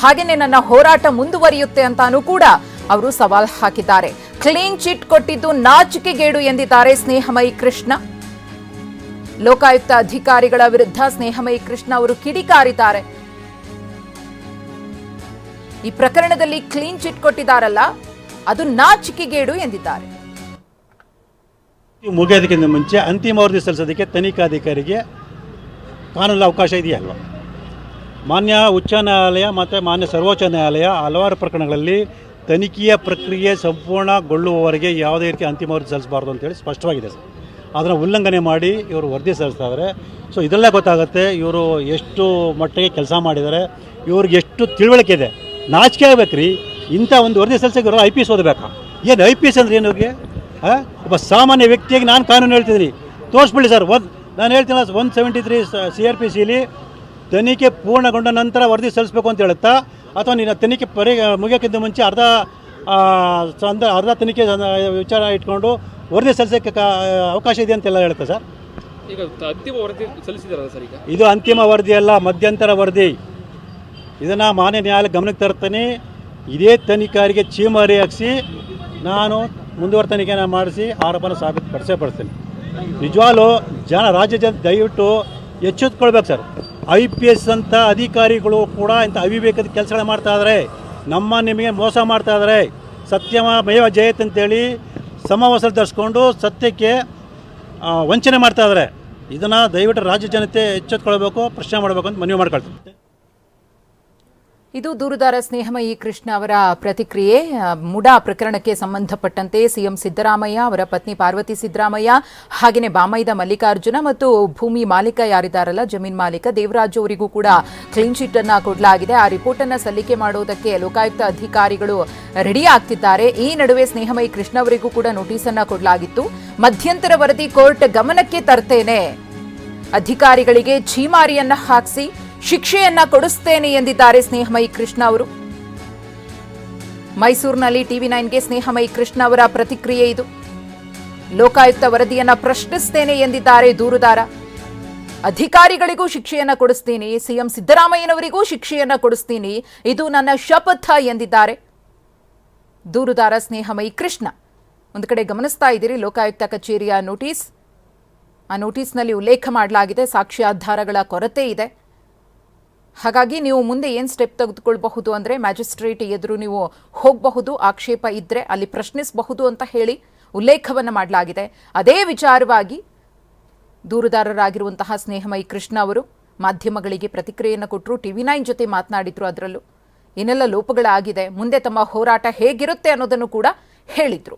ಹಾಗೇನೆ ನನ್ನ ಹೋರಾಟ ಮುಂದುವರಿಯುತ್ತೆ ಅಂತಾನೂ ಕೂಡ ಅವರು ಸವಾಲ್ ಹಾಕಿದ್ದಾರೆ. ಕ್ಲೀನ್ ಚಿಟ್ ಕೊಟ್ಟಿದ್ದು ನಾಚಿಕೆಗೇಡು ಎಂದಿದ್ದಾರೆ ಸ್ನೇಹಮಯಿ ಕೃಷ್ಣ. ಲೋಕಾಯುಕ್ತ ಅಧಿಕಾರಿಗಳ ವಿರುದ್ಧ ಸ್ನೇಹಮಯಿ ಕೃಷ್ಣ ಅವರು ಕಿಡಿಕಾರಿದ್ದಾರೆ. ಈ ಪ್ರಕರಣದಲ್ಲಿ ಕ್ಲೀನ್ ಚಿಟ್ ಕೊಟ್ಟಿದ್ದಾರಲ್ಲ, ಅದು ನಾಚಿಕೆಗೇಡು ಎಂದಿದ್ದಾರೆ. ಮುಗಿಯೋದಕ್ಕಿಂತ ಮುಂಚೆ ಅಂತಿಮ ವರದಿ ಸಲ್ಲಿಸೋದಕ್ಕೆ ತನಿಖಾಧಿಕಾರಿಗೆ ಕಾನೂನು ಅವಕಾಶ ಇದೆಯಲ್ವ? ಮಾನ್ಯ ಉಚ್ಚ ನ್ಯಾಯಾಲಯ ಮತ್ತು ಮಾನ್ಯ ಸರ್ವೋಚ್ಚ ನ್ಯಾಯಾಲಯ ಹಲವಾರು ಪ್ರಕರಣಗಳಲ್ಲಿ ತನಿಖೆಯ ಪ್ರಕ್ರಿಯೆ ಸಂಪೂರ್ಣಗೊಳ್ಳುವವರೆಗೆ ಯಾವುದೇ ರೀತಿ ಅಂತಿಮ ವರದಿ ಸಲ್ಲಿಸಬಾರ್ದು ಅಂತೇಳಿ ಸ್ಪಷ್ಟವಾಗಿದೆ ಸರ್. ಅದನ್ನು ಉಲ್ಲಂಘನೆ ಮಾಡಿ ಇವರು ವರದಿ ಸಲ್ಲಿಸ್ತಾ ಇದ್ದಾರೆ ಸೊ ಇದರಲ್ಲೇ ಗೊತ್ತಾಗುತ್ತೆ ಇವರು ಎಷ್ಟು ಮಟ್ಟಿಗೆ ಕೆಲಸ ಮಾಡಿದ್ದಾರೆ ಇವ್ರಿಗೆ ಎಷ್ಟು ತಿಳುವಳಿಕೆ ಇದೆ. ನಾಚಿಕೆ ಆಗ್ಬೇಕ್ರಿ. ಇಂಥ ಒಂದು ವರದಿ ಸಲ್ಲಿಸೋಕೆ ಇವರು ಐ ಪಿ ಎಸ್ ಓದಬೇಕಾ? ಏನು ಐ ಪಿ ಎಸ್ ಅಂದ್ರೆ ಏನು ಇವ್ರಿಗೆ? ಹಾಂ ಒಬ್ಬ ಸಾಮಾನ್ಯ ವ್ಯಕ್ತಿಯಾಗಿ ನಾನು ಕಾನೂನು ಹೇಳ್ತಿದ್ದೀನಿ. ತೋರಿಸ್ಬಿಡಿ ಸರ್. ಒಂದು ನಾನು ಹೇಳ್ತೀನಿ one seventy three C R P ಸಿಲಿ ತನಿಖೆ ಪೂರ್ಣಗೊಂಡ ನಂತರ ವರದಿ ಸಲ್ಲಿಸಬೇಕು ಅಂತ ಹೇಳುತ್ತಾ? ಅಥವಾ ನಿನ್ನ ತನಿಖೆ ಪರಿ ಮುಗಿಯೋಕ್ಕಿಂತ ಮುಂಚೆ ಅರ್ಧ ಸಂದ ಅರ್ಧ ತನಿಖೆ ವಿಚಾರ ಇಟ್ಕೊಂಡು ವರದಿ ಸಲ್ಲಿಸೋಕ್ಕೆ ಕಾ ಅವಕಾಶ ಇದೆ ಅಂತೆಲ್ಲ ಹೇಳುತ್ತೆ ಸರ್? ಈಗ ಅಂತಿಮ ವರದಿ ಸಲ್ಲಿಸಿದಾರಲ್ಲ ಸರ್ ಈಗ? ಇದು ಅಂತಿಮ ವರದಿ ಅಲ್ಲ ಮಧ್ಯಂತರ ವರದಿ. ಇದನ್ನು ಮಾನ್ಯ ನ್ಯಾಯಾಲಯ ಗಮನಕ್ಕೆ ತರ್ತೇನೆ ಇದೇ ತನಿಖಾರಿಗೆ ಚೀಮಾರಿ ಹಾಕಿಸಿ ನಾನು ಮುಂದುವರೆ ತನಿಖೆನ ಮಾಡಿಸಿ ಆರೋಪನ ಸಾಬೀತುಪಡಿಸೇ ಪಡಿಸ್ತೀನಿ. ನಿಜವಾಗ್ಲೂ ಜನ ರಾಜ್ಯ ಜನ ದಯವಿಟ್ಟು ಎಚ್ಚೆತ್ಕೊಳ್ಬೇಕು ಸರ್. ಐ ಪಿ ಎಸ್ ಅಂತ ಅಧಿಕಾರಿಗಳು ಕೂಡ ಇಂಥ ಅವಿವೇಕದ ಕೆಲಸಗಳು ಮಾಡ್ತಾ ಇದ್ದಾರೆ ನಮ್ಮ ನಿಮಗೆ ಮೋಸ ಮಾಡ್ತಾ ಇದ್ದಾರೆ ಸತ್ಯಮ ಮೇವ ಜಯತ್ ಅಂತೇಳಿ ಸಮಾವಸರ ಧರಿಸ್ಕೊಂಡು ಸತ್ಯಕ್ಕೆ ವಂಚನೆ ಮಾಡ್ತಾ ಇದ್ದಾರೆ ಇದನ್ನು ದಯವಿಟ್ಟು ರಾಜ್ಯ ಜನತೆ ಎಚ್ಚೆತ್ಕೊಳ್ಬೇಕು, ಪ್ರಶ್ನೆ ಮಾಡಬೇಕು ಅಂತ ಮನವಿ ಮಾಡ್ಕೊಳ್ತೀನಿ. ಇದು ದೂರುದಾರ ಸ್ನೇಹಮಯಿ ಕೃಷ್ಣ ಅವರ ಪ್ರತಿಕ್ರಿಯೆ. ಮುಡಾ ಪ್ರಕರಣಕ್ಕೆ ಸಂಬಂಧಪಟ್ಟಂತೆ ಸಿಎಂ ಸಿದ್ದರಾಮಯ್ಯ, ಅವರ ಪತ್ನಿ ಪಾರ್ವತಿ ಸಿದ್ದರಾಮಯ್ಯ ಹಾಗೆಯೇ ಬಾಮೈದ ಮಲ್ಲಿಕಾರ್ಜುನ ಮತ್ತು ಭೂಮಿ ಮಾಲೀಕ ಯಾರಿದ್ದಾರಲ್ಲ, ಜಮೀನ್ ಮಾಲೀಕ ದೇವರಾಜು ಅವರಿಗೂ ಕೂಡ ಕ್ಲೀನ್ ಚಿಟ್ ಅನ್ನ ಕೊಡಲಾಗಿದೆ. ಆ ರಿಪೋರ್ಟ್ ಅನ್ನ ಸಲ್ಲಿಕೆ ಮಾಡುವುದಕ್ಕೆ ಲೋಕಾಯುಕ್ತ ಅಧಿಕಾರಿಗಳು ರೆಡಿ ಆಗ್ತಿದ್ದಾರೆ. ಈ ನಡುವೆ ಸ್ನೇಹಮಯಿ ಕೃಷ್ಣ ಅವರಿಗೂ ಕೂಡ ನೋಟಿಸ್ ಅನ್ನ ಕೊಡಲಾಗಿತ್ತು. ಮಧ್ಯಂತರ ವರದಿ ಕೋರ್ಟ್ ಗಮನಕ್ಕೆ ತರ್ತೇನೆ. ಅಧಿಕಾರಿಗಳಿಗೆ ಛೀಮಾರಿಯನ್ನ ಹಾಕಿಸಿ ಶಿಕ್ಷೆಯನ್ನ ಕೊಡಿಸ್ತೇನೆ ಎಂದಿದ್ದಾರೆ ಸ್ನೇಹಮಯಿ ಕೃಷ್ಣ ಅವರು. ಮೈಸೂರಿನಲ್ಲಿ ಟಿವಿ ನೈನ್ಗೆ ಸ್ನೇಹಮಯಿ ಕೃಷ್ಣ ಅವರ ಪ್ರತಿಕ್ರಿಯೆ ಇದು. ಲೋಕಾಯುಕ್ತ ವರದಿಯನ್ನ ಪ್ರಶ್ನಿಸ್ತೇನೆ ಎಂದಿದ್ದಾರೆ ದೂರುದಾರ. ಅಧಿಕಾರಿಗಳಿಗೂ ಶಿಕ್ಷೆಯನ್ನ ಕೊಡಿಸ್ತೀನಿ, ಸಿಎಂ ಸಿದ್ದರಾಮಯ್ಯನವರಿಗೂ ಶಿಕ್ಷೆಯನ್ನ ಕೊಡಿಸ್ತೀನಿ, ಇದು ನನ್ನ ಶಪಥ ಎಂದಿದ್ದಾರೆ. ದೂರುದಾರ ಸ್ನೇಹಮಯಿ ಕೃಷ್ಣ, ಒಂದು ಕಡೆ ಗಮನಿಸ್ತಾ ಇದ್ದೀರಿ, ಲೋಕಾಯುಕ್ತ ಕಚೇರಿಯ ನೋಟಿಸ್. ಆ ನೋಟಿಸ್ನಲ್ಲಿ ಉಲ್ಲೇಖ ಮಾಡಲಾಗಿದೆ, ಸಾಕ್ಷ್ಯಾಧಾರಗಳ ಕೊರತೆ ಇದೆ. ಹಾಗಾಗಿ ನೀವು ಮುಂದೆ ಏನು ಸ್ಟೆಪ್ ತೆಗೆದುಕೊಳ್ಬಹುದು ಅಂದರೆ ಮ್ಯಾಜಿಸ್ಟ್ರೇಟ್ ಎದುರು ನೀವು ಹೋಗಬಹುದು, ಆಕ್ಷೇಪ ಇದ್ದರೆ ಅಲ್ಲಿ ಪ್ರಶ್ನಿಸಬಹುದು ಅಂತ ಹೇಳಿ ಉಲ್ಲೇಖವನ್ನು ಮಾಡಲಾಗಿದೆ. ಅದೇ ವಿಚಾರವಾಗಿ ದೂರುದಾರರಾಗಿರುವಂತಹ ಸ್ನೇಹಮಯಿ ಕೃಷ್ಣ ಅವರು ಮಾಧ್ಯಮಗಳಿಗೆ ಪ್ರತಿಕ್ರಿಯೆಯನ್ನು ಕೊಟ್ಟರು ಟಿವಿ ನೈನ್ ಜೊತೆ ಮಾತನಾಡಿದ್ರು ಅದರಲ್ಲೂ. ಏನೆಲ್ಲ ಲೋಪಗಳಾಗಿದೆ. ಮುಂದೆ ತಮ್ಮ ಹೋರಾಟ ಹೇಗಿರುತ್ತೆ ಅನ್ನೋದನ್ನು ಕೂಡ ಹೇಳಿದ್ರು.